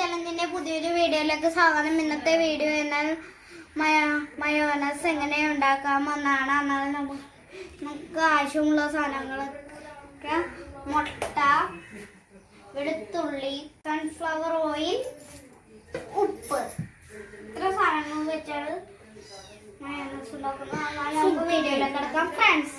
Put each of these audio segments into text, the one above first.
ചലഞ്ചിന്റെ പുതിയൊരു വീഡിയോയിലേക്ക് സ്വാഗതം. ഇന്നത്തെ വീഡിയോ എന്നാൽ മയ മയോനസ് എങ്ങനെ ഉണ്ടാക്കാമെന്നാണ്. എന്നാൽ നമുക്ക് നമുക്ക് ആവശ്യമുള്ള സാധനങ്ങളൊക്കെ മുട്ട വെളുത്തുള്ളി സൺഫ്ലവർ ഓയിൽ ഉപ്പ്. ഇത്ര സാധനങ്ങൾ വെച്ചാണ് മയോനസ് ഉണ്ടാക്കുന്നത്. നമുക്ക് വീഡിയോയിലേക്ക് കിടക്കാം ഫ്രണ്ട്സ്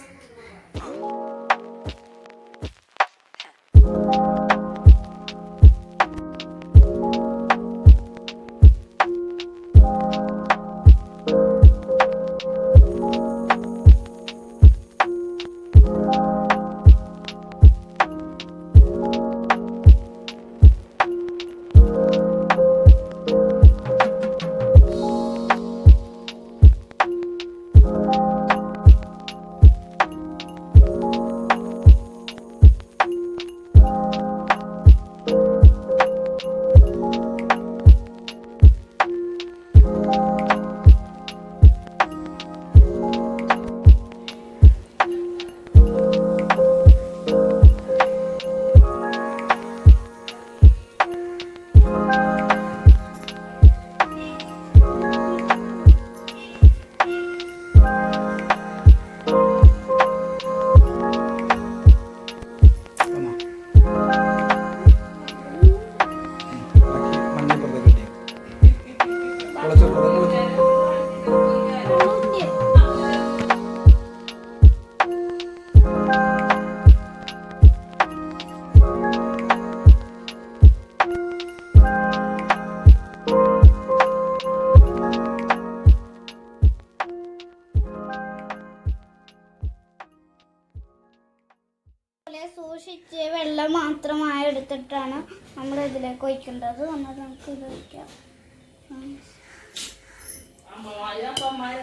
സൂക്ഷിച്ച് വെള്ളം മാത്രമായി എടുത്തിട്ടാണ് നമ്മൾ ഇതിലേക്ക് ഒഴിക്കേണ്ടത്. നമ്മൾ നമുക്ക് ഇത് ഒഴിക്കാം.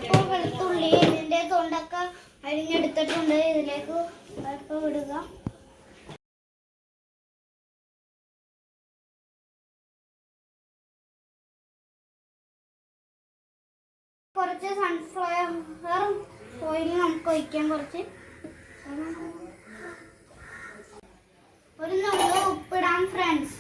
ഇപ്പോൾ വെളുത്തുള്ളി ഇതിന്റെ തൊണ്ടൊക്കെ അരിഞ്ഞെടുത്തിട്ടുണ്ട്. ഇതിലേക്ക് അല്പം ഇടുക കുറച്ച് സൺഫ്ലവർ ഓയിൽ നമുക്ക് ഒഴിക്കാം കുറച്ച്. We're no group. We're just friends.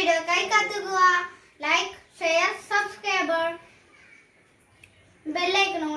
വീഡിയോക്കായി കത്തുക ലൈക്ക് ഷെയർ സബ്സ്ക്രൈബർ ബെല്ലൈക്കണും